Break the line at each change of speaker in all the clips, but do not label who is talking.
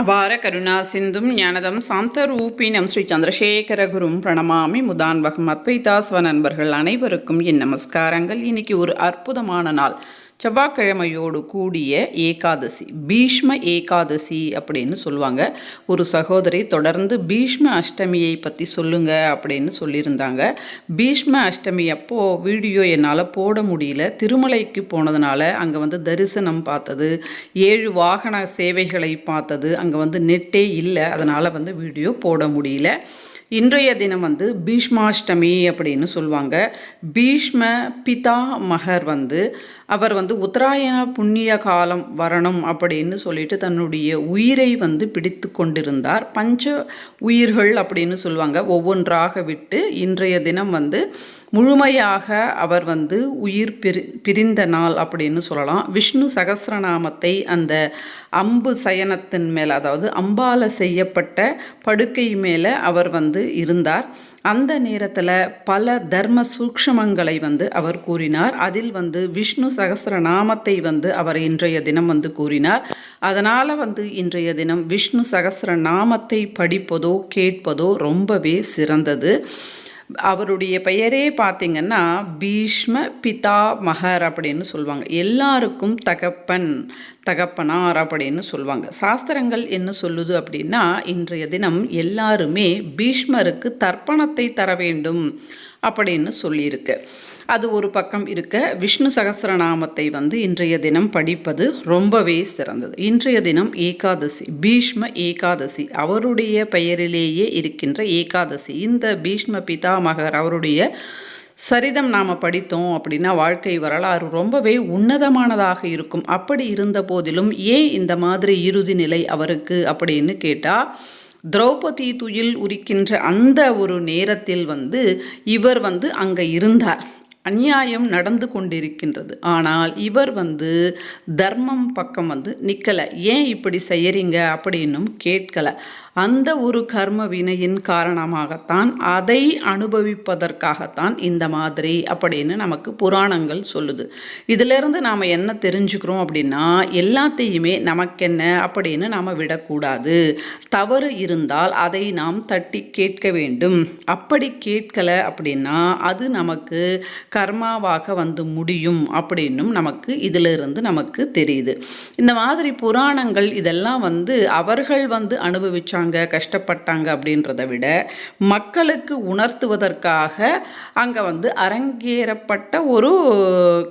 அபார கருணா சிந்தும் ஞானதம் சாந்த ரூபினம் ஸ்ரீ சந்திரசேகர குரும் பிரணமாமி முதான்வகம் அத்வைதாஸ்வ நண்பர்கள் அனைவருக்கும் என் நமஸ்காரங்கள். இன்னைக்கு ஒரு அற்புதமான நாள். செவ்வாய்க்கிழமையோடு கூடிய ஏகாதசி பீஷ்ம ஏகாதசி அப்படின்னு சொல்லுவாங்க. ஒரு சகோதரி தொடர்ந்து பீஷ்ம அஷ்டமியை பற்றி சொல்லுங்க அப்படின்னு சொல்லியிருந்தாங்க. பீஷ்ம அஷ்டமி அப்போது வீடியோ என்னால் போட முடியல. திருமலைக்கு போனதுனால அங்கே வந்து தரிசனம் பார்த்தது ஏழு வாகன சேவைகளை பார்த்தது அங்கே வந்து நெட்டே இல்லை. அதனால் வந்து வீடியோ போட முடியல. இன்றைய தினம் வந்து பீஷ்மாஷ்டமி அப்படின்னு சொல்லுவாங்க. பீஷ்ம பிதா மகர் வந்து அவர் வந்து உத்தராயண புண்ணிய காலம் வரணும் அப்படின்னு சொல்லிட்டு தன்னுடைய உயிரை வந்து பிடித்து கொண்டிருந்தார். பஞ்ச உயிர்கள் அப்படின்னு சொல்லுவாங்க. ஒவ்வொன்றாக விட்டு இன்றைய தினம் வந்து முழுமையாக அவர் வந்து உயிர் பிரி பிரிந்த நாள் அப்படின்னு சொல்லலாம். விஷ்ணு சகசிரநாமத்தை அந்த அம்பு சயனத்தின் மேலே அதாவது அம்பால செய்யப்பட்ட படுக்கை மேலே அவர் வந்து இருந்தார். அந்த நேரத்தில் பல தர்ம சூக்ஷமங்களை வந்து அவர் கூறினார். அதில் வந்து விஷ்ணு சகசிரநாமத்தை வந்து அவர் இன்றைய தினம் வந்து கூறினார். அதனால் வந்து இன்றைய தினம் விஷ்ணு சகசிரநாமத்தை படிப்பதோ கேட்பதோ ரொம்பவே சிறந்தது. அவருடைய பெயரே பார்த்திங்கன்னா பீஷ்ம பிதா மகர் அப்படின்னு சொல்லுவாங்க. எல்லாருக்கும் தகப்பன் தகப்பனார் அப்படின்னு சொல்லுவாங்க. சாஸ்திரங்கள் என்ன சொல்லுது அப்படின்னா இன்றைய தினம் எல்லாருமே பீஷ்மருக்கு தர்ப்பணத்தை தர வேண்டும் அப்படின்னு சொல்லியிருக்கு. அது ஒரு பக்கம் இருக்க விஷ்ணு சகசிரநாமத்தை வந்து இன்றைய தினம் படிப்பது ரொம்பவே சிறந்தது. இன்றைய தினம் ஏகாதசி பீஷ்ம ஏகாதசி அவருடைய பெயரிலேயே இருக்கின்ற ஏகாதசி. இந்த பீஷ்ம பிதாமகர் அவருடைய சரிதம் நாம் படித்தோம் அப்படின்னா வாழ்க்கை வரலாறு ரொம்பவே உன்னதமானதாக இருக்கும். அப்படி இருந்த போதிலும் ஏன் இந்த மாதிரி இறுதி நிலை அவருக்கு அப்படின்னு கேட்டால் திரௌபதி துயில் உரிக்கின்ற அந்த ஒரு நேரத்தில் வந்து இவர் வந்து அங்கே இருந்தார். அநியாயம் நடந்து கொண்டிருக்கின்றது. ஆனால் இவர் வந்து தர்மம் பக்கம் வந்து நிற்கலை ஏன் இப்படி செய்கிறீங்க அப்படின்னும் கேட்கலை. அந்த ஒரு கர்ம வினையின் காரணமாகத்தான் அதை அனுபவிப்பதற்காகத்தான் இந்த மாதிரி அப்படின்னு நமக்கு புராணங்கள் சொல்லுது. இதிலிருந்து நாம் என்ன தெரிஞ்சுக்கிறோம் அப்படின்னா எல்லாத்தையுமே நமக்கென்ன அப்படின்னு நாம் விடக்கூடாது. தவறு இருந்தால் அதை நாம் தட்டி கேட்க வேண்டும். அப்படி கேட்கலை அப்படின்னா அது நமக்கு கர்மாவாக வந்து முடியும் அப்படின்னும் நமக்கு இதிலிருந்து நமக்கு தெரியுது. இந்த மாதிரி புராணங்கள் இதெல்லாம் வந்து அவர்கள் வந்து அனுபவிச்சாங்க கஷ்டப்பட்டாங்க அப்படின்றத விட மக்களுக்கு உணர்த்துவதற்காக அங்கே வந்து அரங்கேறப்பட்ட ஒரு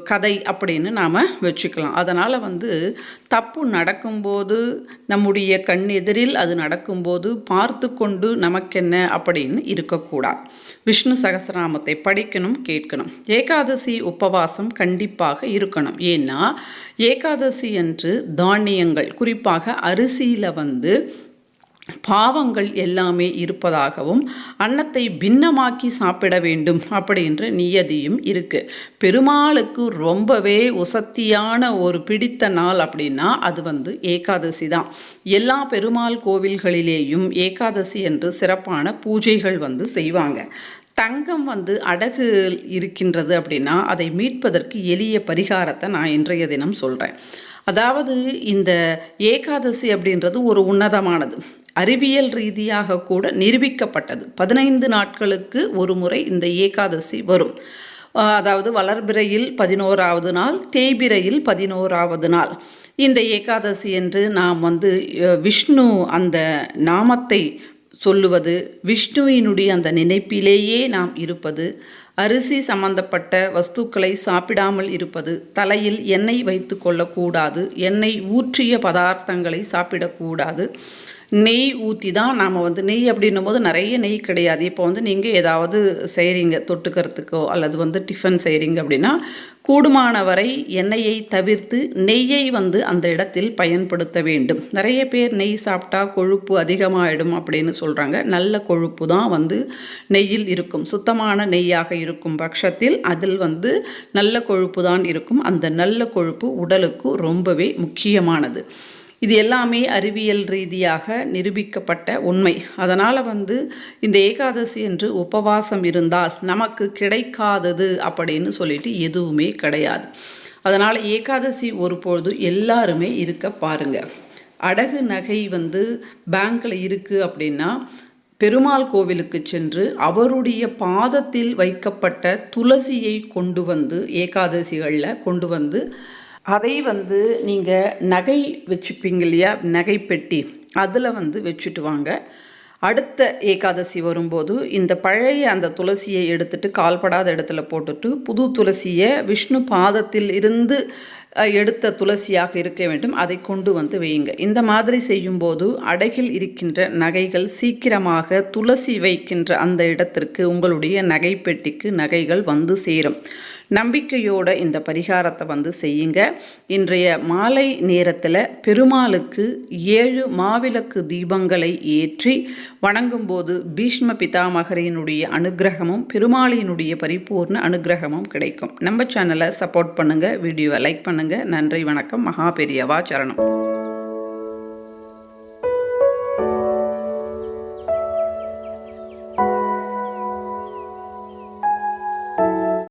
கதை அப்படின்னு நாம் வச்சுக்கலாம். அதனால் வந்து தப்பு நடக்கும்போது நம்முடைய கண் எதிரில் அது நடக்கும்போது பார்த்து கொண்டு நமக்கென்ன அப்படின்னு இருக்கக்கூடாது. விஷ்ணு சகசிரநாமத்தை படிக்கணும் கேட்கணும். ஏகாதசி உபவாசம் கண்டிப்பாக இருக்கணும். ஏன்னா ஏகாதசி என்று தானியங்கள் குறிப்பாக அரிசியில் வந்து பாவங்கள் எல்லாமே இருப்பதாகவும் அன்னத்தை பின்னமாக்கி சாப்பிட வேண்டும் அப்படின்ற நியதியும் இருக்குது பெருமாளுக்கு ரொம்பவே உசத்தியான ஒரு பிடித்த நாள் அப்படின்னா அது வந்து ஏகாதசி தான். எல்லா பெருமாள் கோவில்களிலேயும் ஏகாதசி என்று சிறப்பான பூஜைகள் வந்து செய்வாங்க. தங்கம் வந்து அடகு இருக்கின்றது அப்படின்னா அதை மீட்பதற்கு எளிய பரிகாரத்தை நான் இன்றைய தினம் சொல்கிறேன் அதாவது இந்த ஏகாதசி அப்படின்றது ஒரு உன்னதமானது. அறிவியல் ரீதியாக கூட நிரூபிக்கப்பட்டது. பதினைந்து நாட்களுக்கு ஒரு முறை இந்த ஏகாதசி வரும். அதாவது வளர்பிறையில் பதினோராவது நாள் தேய்பிறையில் பதினோராவது நாள். இந்த ஏகாதசி என்று நாம் வந்து விஷ்ணு அந்த நாமத்தை சொல்லுவது விஷ்ணுவினுடைய அந்த நினைப்பிலேயே நாம் இருப்பது அரிசி சம்பந்தப்பட்ட வஸ்துக்களை சாப்பிடாமல் இருப்பது தலையில் எண்ணெய் வைத்து கொள்ளக்கூடாது எண்ணெய் ஊற்றிய பதார்த்தங்களை சாப்பிடக்கூடாது நெய் ஊற்றி தான் நாம் வந்து நெய் அப்படின்னும் போது நிறைய நெய் கிடையாது. இப்போ வந்து நீங்கள் ஏதாவது செய்கிறீங்க தொட்டுக்கிறதுக்கோ அல்லது வந்து டிஃபன் செய்கிறீங்க அப்படின்னா கூடுமான வரை எண்ணெயை தவிர்த்து நெய்யை வந்து அந்த இடத்தில் பயன்படுத்த வேண்டும். நிறைய பேர் நெய் சாப்பிட்டா கொழுப்பு அதிகமாகிடும் அப்படின்னு சொல்கிறாங்க நல்ல கொழுப்பு தான் வந்து நெய்யில் இருக்கும். சுத்தமான நெய்யாக இருக்கும் பட்சத்தில் அதில் வந்து நல்ல கொழுப்பு தான் இருக்கும். அந்த நல்ல கொழுப்பு உடலுக்கு ரொம்பவே முக்கியமானது. இது எல்லாமே அறிவியல் ரீதியாக நிரூபிக்கப்பட்ட உண்மை. அதனால் வந்து இந்த ஏகாதசி என்று உபவாசம் இருந்தால் நமக்கு கிடைக்காதது அப்படின்னு சொல்லிட்டு எதுவுமே கிடையாது. அதனால் ஏகாதசி ஒரு பொழுது எல்லாருமே இருக்க பாருங்கள் அடகு நகை வந்து பேங்க்கில் இருக்குது அப்படின்னா பெருமாள் கோவிலுக்கு சென்று அவருடைய பாதத்தில் வைக்கப்பட்ட துளசியை கொண்டு வந்து ஏகாதசிகளில் கொண்டு வந்து அதை வந்து நீங்கள் நகை வச்சுப்பீங்க இல்லையா? நகைப்பெட்டி அதில் வந்து வச்சுட்டு வாங்க. அடுத்த ஏகாதசி வரும்போது இந்த பழைய அந்த துளசியை எடுத்துட்டு கால்படாத இடத்துல போட்டுட்டு புது துளசியை விஷ்ணு பாதத்தில் இருந்து எடுத்த துளசியாக இருக்க வேண்டும். அதை கொண்டு வந்து வையுங்க. இந்த மாதிரி செய்யும்போது அடகில் இருக்கின்ற நகைகள் சீக்கிரமாக துளசி வைக்கின்ற அந்த இடத்திற்கு உங்களுடைய நகைப்பெட்டிக்கு நகைகள் வந்து சேரும். நம்பிக்கையோட இந்த பரிகாரத்தை வந்து செய்யுங்க. இன்றைய மாலை நேரத்தில் பெருமாளுக்கு ஏழு மாவிளக்கு தீபங்களை ஏற்றி வணங்கும்போது பீஷ்ம பிதாமகரினுடைய அனுக்கிரகமும் பெருமாளினுடைய பரிபூர்ண அனுக்கிரகமும் கிடைக்கும். நம்ம சேனலை சப்போர்ட் பண்ணுங்கள் வீடியோவை லைக் பண்ணுங்கள் நன்றி வணக்கம். மகா பெரியவா சரணம்.